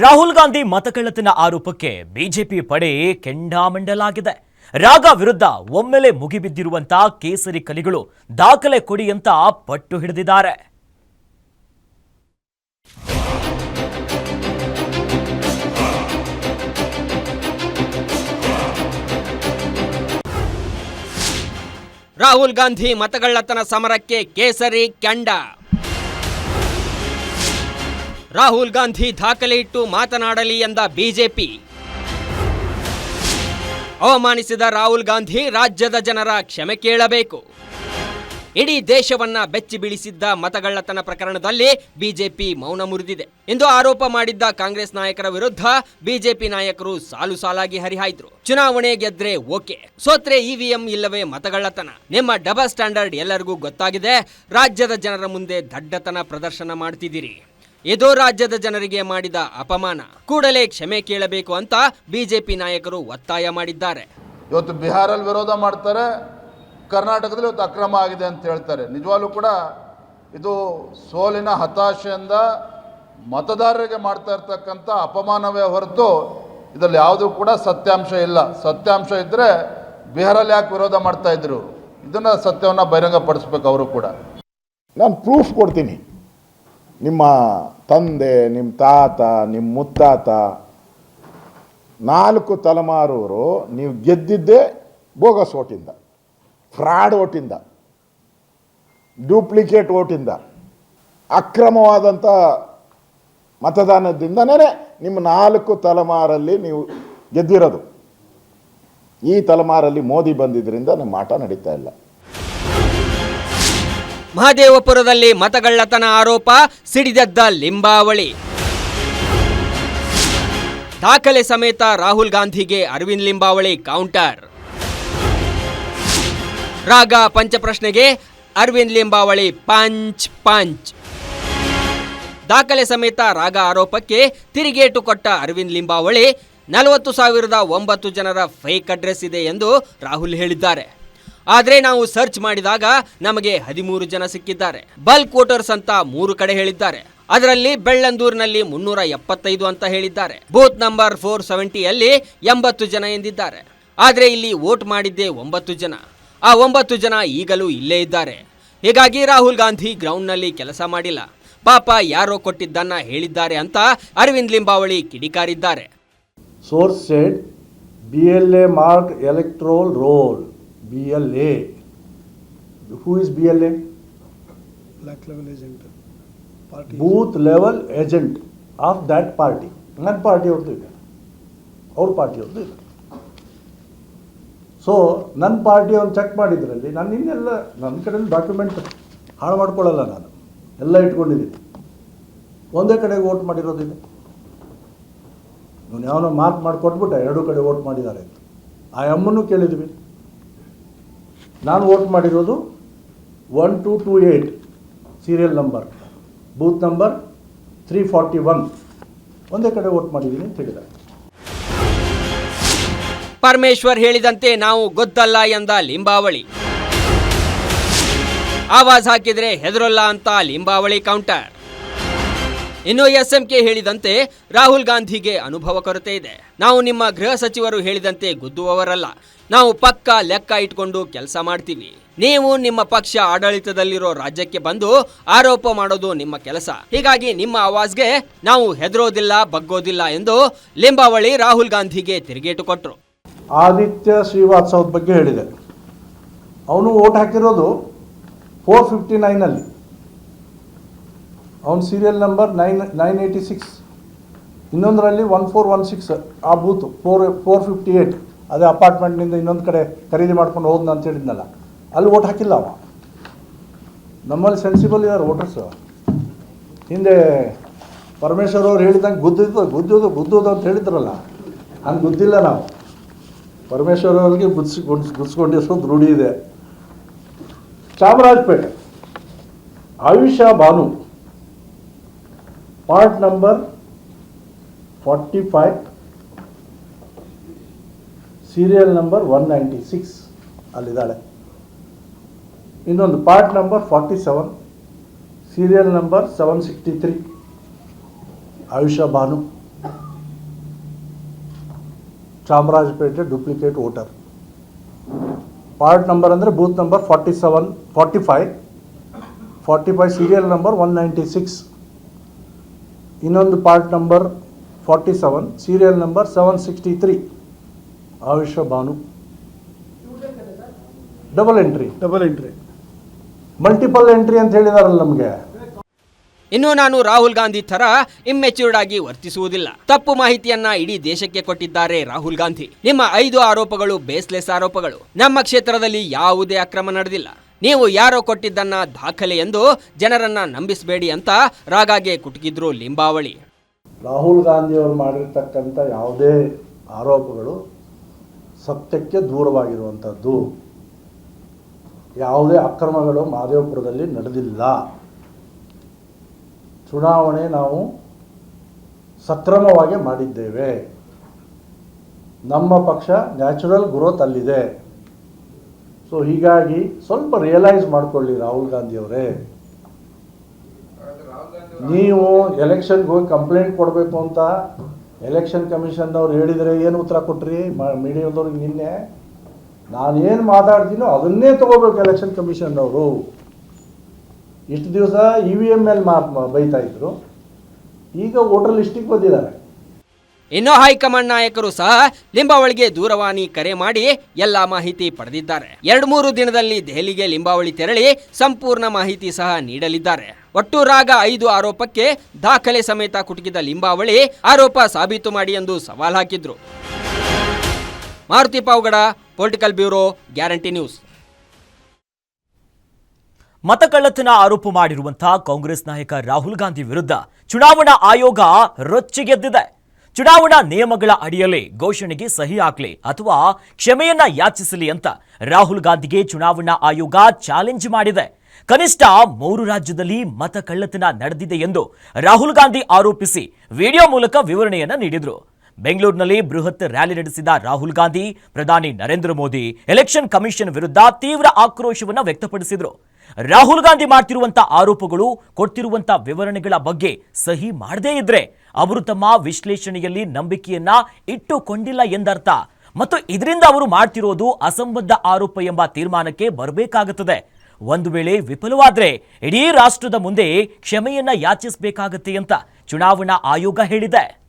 ರಾಹುಲ್ ಗಾಂಧಿ ಮತಕಳ್ಳತನ ಆರೋಪಕ್ಕೆ ಬಿಜೆಪಿ ಪಡೆ ಕೆಂಡಾಮಂಡಲಾಗಿದೆ. ರಾಗ ವಿರುದ್ಧ ಒಮ್ಮೆಲೆ ಮುಗಿಬಿದ್ದಿರುವಂತ ಕೇಸರಿ ಕಲಿಗಳು ದಾಖಲೆ ಕೊಡಿ ಅಂತ ಪಟ್ಟು ಹಿಡಿದಿದ್ದಾರೆ. ರಾಹುಲ್ ಗಾಂಧಿ ಮತಗಳ್ಳತನ ಸಮರಕ್ಕೆ ಕೇಸರಿ ಕೆಂಡ. ರಾಹುಲ್ ಗಾಂಧಿ ದಾಖಲೆ ಇಟ್ಟು ಮಾತನಾಡಲಿ ಎಂದ ಬಿಜೆಪಿ. ಅವಮಾನಿಸಿದ ರಾಹುಲ್ ಗಾಂಧಿ ರಾಜ್ಯದ ಜನರ ಕ್ಷಮೆ ಕೇಳಬೇಕು. ಇಡೀ ದೇಶವನ್ನ ಬೆಚ್ಚಿ ಬೀಳಿಸಿದ್ದ ಮತಗಳ್ಳತನ ಪ್ರಕರಣದಲ್ಲಿ ಬಿಜೆಪಿ ಮೌನ ಮುರಿದಿದೆ. ಎಂದು ಆರೋಪ ಮಾಡಿದ್ದ ಕಾಂಗ್ರೆಸ್ ನಾಯಕರ ವಿರುದ್ಧ ಬಿಜೆಪಿ ನಾಯಕರು ಸಾಲು ಸಾಲಾಗಿ ಹರಿಹಾಯ್ದ್ರು. ಚುನಾವಣೆ ಗೆದ್ರೆ ಓಕೆ. ಸೋತ್ರೆ ಇವಿಎಂ ಇಲ್ಲವೇ ಮತಗಳ್ಳತನ. ನಿಮ್ಮ ಡಬಲ್ ಸ್ಟ್ಯಾಂಡರ್ಡ್ ಎಲ್ಲರಿಗೂ ಗೊತ್ತಾಗಿದೆ. ರಾಜ್ಯದ ಜನರ ಮುಂದೆ ದಡ್ಡತನ ಪ್ರದರ್ಶನ ಮಾಡ್ತಿದ್ದೀರಿ. ಇದು ರಾಜ್ಯದ ಜನರಿಗೆ ಮಾಡಿದ ಅಪಮಾನ. ಕೂಡಲೇ ಕ್ಷಮೆ ಕೇಳಬೇಕು ಅಂತ ಬಿಜೆಪಿ ನಾಯಕರು ಒತ್ತಾಯ ಮಾಡಿದ್ದಾರೆ. ಇವತ್ತು ಬಿಹಾರಲ್ಲಿ ವಿರೋಧ ಮಾಡ್ತಾರೆ ಕರ್ನಾಟಕದಲ್ಲಿ ಇವತ್ತು ಅಕ್ರಮ ಆಗಿದೆ ಅಂತ ಹೇಳ್ತಾರೆ. ನಿಜವಾಗ್ಲೂ ಕೂಡ ಇದು ಸೋಲಿನ ಹತಾಶೆಯಿಂದ ಮತದಾರರಿಗೆ ಮಾಡ್ತಾ ಇರ್ತಕ್ಕಂಥ ಅಪಮಾನವೇ ಹೊರತು ಇದರಲ್ಲಿ ಯಾವುದೂ ಕೂಡ ಸತ್ಯಾಂಶ ಇಲ್ಲ. ಸತ್ಯಾಂಶ ಇದ್ದರೆ ಬಿಹಾರಲ್ಲಿ ಯಾಕೆ ವಿರೋಧ ಮಾಡ್ತಾ ಇದ್ರು? ಇದನ್ನು ಸತ್ಯವನ್ನು ಬಹಿರಂಗಪಡಿಸ್ಬೇಕು ಅವರು ಕೂಡ. ನಾನು ಪ್ರೂಫ್ ಕೊಡ್ತೀನಿ. ನಿಮ್ಮ ತಂದೆ, ನಿಮ್ಮ ತಾತ, ನಿಮ್ಮ ಮುತ್ತಾತ, ನಾಲ್ಕು ತಲೆಮಾರವರು ನೀವು ಗೆದ್ದಿದ್ದೇ ಬೋಗಸ್ ಓಟಿಂದ, ಫ್ರಾಡ್ ಓಟಿಂದ ಡೂಪ್ಲಿಕೇಟ್ ಓಟಿಂದ ಅಕ್ರಮವಾದಂಥ ಮತದಾನದಿಂದನೇ ನಿಮ್ಮ ನಾಲ್ಕು ತಲೆಮಾರಲ್ಲಿ ನೀವು ಗೆದ್ದಿರೋದು. ಈ ತಲೆಮಾರಲ್ಲಿ ಮೋದಿ ಬಂದಿದ್ದರಿಂದ ನಿಮ್ಮ ಆಟ ನಡೀತಾ ಇಲ್ಲ. ಮಹದೇವಪುರದಲ್ಲಿ ಮತಗಳ್ಳತನ ಆರೋಪ ಸಿಡಿದೆದ್ದ ಲಿಂಬಾವಳಿ. ದಾಖಲೆ ಸಮೇತ ರಾಹುಲ್ ಗಾಂಧಿಗೆ ಅರವಿಂದ್ ಲಿಂಬಾವಳಿ ಕೌಂಟರ್. ರಾಗ ಪಂಚಪ್ರಶ್ನೆಗೆ ಅರವಿಂದ್ ಲಿಂಬಾವಳಿ ಪಂಚ್ ಪಂಚ್. ದಾಖಲೆ ಸಮೇತ ರಾಗ ಆರೋಪಕ್ಕೆ ತಿರುಗೇಟು ಕೊಟ್ಟ ಅರವಿಂದ್ ಲಿಂಬಾವಳಿ ನಲವತ್ತು ಸಾವಿರದ ಒಂಬತ್ತು ಜನರ ಫೇಕ್ ಅಡ್ರೆಸ್ ಇದೆ ಎಂದು ರಾಹುಲ್ ಹೇಳಿದ್ದಾರೆ. ಆದರೆ ನಾವು ಸರ್ಚ್ ಮಾಡಿದಾಗ ನಮಗೆ ಹದಿಮೂರು ಜನ ಸಿಕ್ಕಿದ್ದಾರೆ. ಬಲ್ಕ್ ವೋಟರ್ಸ್ ಅಂತ ಮೂರು ಕಡೆ ಹೇಳಿದ್ದಾರೆ. ಅದರಲ್ಲಿ ಬೆಳ್ಳಂದೂರಿನಲ್ಲಿ ಮುನ್ನೂರ ಎಪ್ಪತ್ತೈದು ಅಂತ ಹೇಳಿದ್ದಾರೆ. ಬೂತ್ ನಂಬರ್ ಫೋರ್ ಸೆವೆಂಟಿಯಲ್ಲಿ ಎಂಬತ್ತು ಜನ ಎಂದಿದ್ದಾರೆ. ಆದರೆ ಇಲ್ಲಿ ವೋಟ್ ಮಾಡಿದ್ದೇ ಒಂಬತ್ತು ಜನ. ಆ ಒಂಬತ್ತು ಜನ ಈಗಲೂ ಇಲ್ಲೇ ಇದ್ದಾರೆ. ಹೀಗಾಗಿ ರಾಹುಲ್ ಗಾಂಧಿ ಗ್ರೌಂಡ್ನಲ್ಲಿ ಕೆಲಸ ಮಾಡಿಲ್ಲ. ಪಾಪ ಯಾರೋ ಕೊಟ್ಟಿದ್ದನ್ನ ಹೇಳಿದ್ದಾರೆ ಅಂತ ಅರವಿಂದ್ ಲಿಂಬಾವಳಿ ಕಿಡಿಕಾರಿದ್ದಾರೆ. Source B L A mark electoral roll. BLA. Who is BLA? black level agent. Party Booth level agent of that party. ನನ್ನ ಪಾರ್ಟಿ ಅವ್ರದ್ದು ಇದೆ. ಅವ್ರ ಪಾರ್ಟಿ ಅವ್ರದ್ದು ಇದೆ. ಸೊ ನನ್ನ ಪಾರ್ಟಿ ಅವ್ನು ಚೆಕ್ ಮಾಡಿದ್ರಲ್ಲಿ ನಾನು ಇನ್ನೆಲ್ಲ ನನ್ನ ಕಡೆ ಡಾಕ್ಯುಮೆಂಟ್ ಹಾಳು ಮಾಡ್ಕೊಳ್ಳಲ್ಲ ನಾನು. ಎಲ್ಲ ಇಟ್ಕೊಂಡಿದ್ದೀನಿ. ಒಂದೇ ಕಡೆಗೆ ವೋಟ್ ಮಾಡಿರೋದಿದೆ. ಇವನು ಯಾವನೋ ಮಾರ್ಕ್ ಮಾಡಿ ಕೊಟ್ಬಿಟ್ಟೆ ಎರಡೂ ಕಡೆ ವೋಟ್ ಮಾಡಿದ್ದಾರೆ ಅಂತ. ಆ ಅಮ್ಮನ್ನು ಕೇಳಿದ್ವಿ. ನಾನು ವೋಟ್ ಮಾಡಿರೋದು one two two eight serial number, booth number three forty one ಒಂದೇ ಕಡೆ ವೋಟ್ ಮಾಡಿದ್ದೀನಿ ಅಂತ ಹೇಳಿದ್ದಾರೆ. ಪರಮೇಶ್ವರ್ ಹೇಳಿದಂತೆ ನಾವು ಗೊತ್ತಲ್ಲ ಎಂದ ಲಿಂಬಾವಳಿ. ಆವಾಜ್ ಹಾಕಿದರೆ ಹೆದರಲ್ಲ ಅಂತ ಲಿಂಬಾವಳಿ ಕೌಂಟರ್ ಇನ್ನು ಎಸ್ಎಂಕೆ ಹೇಳಿದಂತೆ ರಾಹುಲ್ ಗಾಂಧಿಗೆ ಅನುಭವ ಕೊರತೆ ಇದೆ. ನಾವು ನಿಮ್ಮ ಗೃಹ ಸಚಿವರು ಹೇಳಿದಂತೆ ಗುದ್ದುವವರಲ್ಲ. ನಾವು ಪಕ್ಕ ಲೆಕ್ಕ ಇಟ್ಕೊಂಡು ಕೆಲಸ ಮಾಡ್ತೀವಿ. ನೀವು ನಿಮ್ಮ ಪಕ್ಷ ಆಡಳಿತದಲ್ಲಿರೋ ರಾಜ್ಯಕ್ಕೆ ಬಂದು ಆರೋಪ ಮಾಡೋದು ನಿಮ್ಮ ಕೆಲಸ. ಹೀಗಾಗಿ ನಿಮ್ಮ ಆವಾಜ್ಗೆ ನಾವು ಹೆದರೋದಿಲ್ಲ, ಬಗ್ಗೋದಿಲ್ಲ ಎಂದು ಲಿಂಬಾವಳಿ ರಾಹುಲ್ ಗಾಂಧಿಗೆ ತಿರುಗೇಟು ಕೊಟ್ಟರು ಆದಿತ್ಯ ಶ್ರೀವಾತ್ಸವದ ಬಗ್ಗೆ ಹೇಳಿದೆ. ಅವನು ವೋಟ್ ಹಾಕಿರೋದು ಫೋರ್ ಫಿಫ್ಟಿ ನೈನಲ್ಲಿ ಅವನ serial number nine nine eighty six ಇನ್ನೊಂದರಲ್ಲಿ ಒನ್ ಫೋರ್ ಒನ್ ಸಿಕ್ಸ್ ಆ booth four four fifty eight ಅದೇ ಅಪಾರ್ಟ್ಮೆಂಟ್ನಿಂದ ಇನ್ನೊಂದು ಕಡೆ ಖರೀದಿ ಮಾಡ್ಕೊಂಡು ಹೋದ್ನ ಅಂತ ಹೇಳಿದ್ನಲ್ಲ, ಅಲ್ಲಿ ಓಟ್ ಹಾಕಿಲ್ಲ ಅವ. ನಮ್ಮಲ್ಲಿ ಸೆನ್ಸಿಬಲ್ ಇದ್ದಾರೆ ವೋಟರ್ಸು ಹಿಂದೆ ಪರಮೇಶ್ವರ್ ಅವ್ರು ಹೇಳಿದಂಗೆ ಗುದ್ದಿದ್ದು ಗುದ್ದೋದು ಗುದ್ದೋದು ಅಂತ ಹೇಳಿದ್ರಲ್ಲ, ಹಂಗೆ ಗುದ್ದಿಲ್ಲ ನಾವು. ಪರಮೇಶ್ವರ್ ಅವ್ರಿಗೆ ಗುದ್ಸಿ, ಗುಡ್ಸ್ ಗುಡ್ಸ್ಕೊಂಡಿರೋದು ರೂಢಿ ಇದೆ. Chamarajpet Ayusha Bhanu part number forty five serial number one ninety six ಅಲ್ಲಿದ್ದಾಳೆ. ಇನ್ನೊಂದು part number forty seven serial number seven sixty three Ayusha Bhanu, Chamarajpet duplicate voter. Part number ಅಂದರೆ booth number forty seven forty five forty five serial number one ninety six ಇನ್ನೊಂದು part number forty seven serial number seven sixty three Ayushya Bhanu. Double entry double entry multiple entry ಅಂತ ಹೇಳಿದಾರಲ್ಲ ನಮಗೆ. ಇನ್ನು ನಾನು ರಾಹುಲ್ ಗಾಂಧಿ ತರ ಇಮ್ಮೆಚ್ಯೂರ್ಡ್ ಆಗಿ ವರ್ತಿಸುವುದಿಲ್ಲ. ತಪ್ಪು ಮಾಹಿತಿಯನ್ನ ಇಡೀ ದೇಶಕ್ಕೆ ಕೊಟ್ಟಿದ್ದಾರೆ ರಾಹುಲ್ ಗಾಂಧಿ. ನಿಮ್ಮ ಐದು ಆರೋಪಗಳು ಬೇಸ್ಲೆಸ್ ಆರೋಪಗಳು. ನಮ್ಮ ಕ್ಷೇತ್ರದಲ್ಲಿ ಯಾವುದೇ ಅಕ್ರಮ ನಡೆದಿಲ್ಲ. ನೀವು ಯಾರೋ ಕೊಟ್ಟಿದ್ದನ್ನ ದಾಖಲೆ ಎಂದು ಜನರನ್ನ ನಂಬಿಸಬೇಡಿ ಅಂತ ರಾಗಾಗೆ ಕುಟುಕಿದ್ರು ಲಿಂಬಾವಳಿ. ರಾಹುಲ್ ಗಾಂಧಿ ಅವರು ಮಾಡಿರ್ತಕ್ಕಂಥ ಯಾವುದೇ ಆರೋಪಗಳು ಸತ್ಯಕ್ಕೆ ದೂರವಾಗಿರುವಂಥದ್ದು. ಯಾವುದೇ ಅಕ್ರಮಗಳು ಮಹದೇವಪುರದಲ್ಲಿ ನಡೆದಿಲ್ಲ. ಚುನಾವಣೆ ನಾವು ಸಕ್ರಮವಾಗಿ ಮಾಡಿದ್ದೇವೆ. ನಮ್ಮ ಪಕ್ಷ ನ್ಯಾಚುರಲ್ ಗ್ರೋತ್ ಅಲ್ಲಿದೆ. ಸೊ ಹೀಗಾಗಿ ಸ್ವಲ್ಪ ರಿಯಲೈಸ್ ಮಾಡಿಕೊಳ್ಳಿ ರಾಹುಲ್ ಗಾಂಧಿಯವರೇ ನೀವು ಎಲೆಕ್ಷನ್ಗೆ ಹೋಗಿ ಕಂಪ್ಲೇಂಟ್ ಕೊಡಬೇಕು ಅಂತ ಎಲೆಕ್ಷನ್ ಕಮಿಷನ್ನವ್ರು ಹೇಳಿದರೆ ಏನು ಉತ್ತರ ಕೊಟ್ರಿ? ಮೀಡಿಯಾದವ್ರಿಗೆ ನಿನ್ನೆ. ನಾನೇನು ಮಾತಾಡ್ತೀನೋ ಅದನ್ನೇ ತಗೋಬೇಕು ಎಲೆಕ್ಷನ್ ಕಮಿಷನ್ನವರು ಇಷ್ಟು ದಿವಸ ಇ ವಿ ಎಂ ಮೇಲೆ ಮ- ಬೈತಾ ಇದ್ರು. ಈಗ ವೋಟರ್ ಲಿಸ್ಟಿಗೆ ಬಂದಿದ್ದಾರೆ. ಇನ್ನು ಹೈಕಮಾಂಡ್ ನಾಯಕರು ಸಹ ಲಿಂಬಾವಳಿಗೆ ದೂರವಾಣಿ ಕರೆ ಮಾಡಿ ಎಲ್ಲ ಮಾಹಿತಿ ಪಡೆದಿದ್ದಾರೆ. ಎರಡು ಮೂರು ದಿನದಲ್ಲಿ ದೆಹಲಿಗೆ ಲಿಂಬಾವಳಿ ತೆರಳಿ ಸಂಪೂರ್ಣ ಮಾಹಿತಿ ಸಹ ನೀಡಲಿದ್ದಾರೆ. ಒಟ್ಟು ರಾಗ ಐದು ಆರೋಪಕ್ಕೆ ದಾಖಲೆ ಸಮೇತ ಕುಟುಕಿದ ಲಿಂಬಾವಳಿ ಆರೋಪ ಸಾಬೀತು ಮಾಡಿ ಎಂದು ಸವಾಲ್ ಹಾಕಿದ್ರು. Maruti Pavagada, political bureau, guarantee news. ಮತಕಳ್ಳತನ ಆರೋಪ ಮಾಡಿರುವಂತಹ ಕಾಂಗ್ರೆಸ್ ನಾಯಕ ರಾಹುಲ್ ಗಾಂಧಿ ವಿರುದ್ಧ ಚುನಾವಣಾ ಆಯೋಗ ರೊಚ್ಚಿಗೆದ್ದಿದೆ ಚುನಾವಣಾ ನಿಯಮಗಳ ಅಡಿಯಲ್ಲಿ ಘೋಷಣೆಗೆ ಸಹಿ ಹಾಕಲಿ ಅಥವಾ ಕ್ಷಮೆಯನ್ನ ಯಾಚಿಸಲಿ ಅಂತ ರಾಹುಲ್ ಗಾಂಧಿಗೆ ಚುನಾವಣಾ ಆಯೋಗ ಚಾಲೆಂಜ್ ಮಾಡಿದೆ. ಕನಿಷ್ಠ ಮೂರು ರಾಜ್ಯದಲ್ಲಿ ಮತ ಕಳ್ಳತನ ನಡೆದಿದೆ ಎಂದು ರಾಹುಲ್ ಗಾಂಧಿ ಆರೋಪಿಸಿ ವಿಡಿಯೋ ಮೂಲಕ ವಿವರಣೆಯನ್ನ ನೀಡಿದರು. ಬೆಂಗಳೂರಿನಲ್ಲಿ ಬೃಹತ್ ರ್ಯಾಲಿ ನಡೆಸಿದ ರಾಹುಲ್ ಗಾಂಧಿ, ಪ್ರಧಾನಿ ನರೇಂದ್ರ ಮೋದಿ ಎಲೆಕ್ಷನ್ ಕಮಿಷನ್ ವಿರುದ್ಧ ತೀವ್ರ ಆಕ್ರೋಶವನ್ನು ವ್ಯಕ್ತಪಡಿಸಿದರು. ರಾಹುಲ್ ಗಾಂಧಿ ಮಾಡ್ತಿರುವಂತ ಆರೋಪಗಳು, ಕೊಡ್ತಿರುವಂತ ವಿವರಣೆಗಳ ಬಗ್ಗೆ ಸಹಿ ಮಾಡದೇ ಇದ್ರೆ ಅವರು ತಮ್ಮ ವಿಶ್ಲೇಷಣೆಯಲ್ಲಿ ನಂಬಿಕೆಯನ್ನ ಇಟ್ಟುಕೊಂಡಿಲ್ಲ ಎಂದರ್ಥ. ಮತ್ತು ಇದರಿಂದ ಅವರು ಮಾಡ್ತಿರೋದು ಅಸಂಬದ್ಧ ಆರೋಪ ಎಂಬ ತೀರ್ಮಾನಕ್ಕೆ ಬರಬೇಕಾಗುತ್ತದೆ. ಒಂದು ವೇಳೆ ವಿಫಲವಾದರೆ ಇಡೀ ರಾಷ್ಟ್ರದ ಮುಂದೆ ಕ್ಷಮೆಯನ್ನ ಯಾಚಿಸಬೇಕಾಗತ್ತೆ ಅಂತ ಚುನಾವಣಾ ಆಯೋಗ ಹೇಳಿದೆ.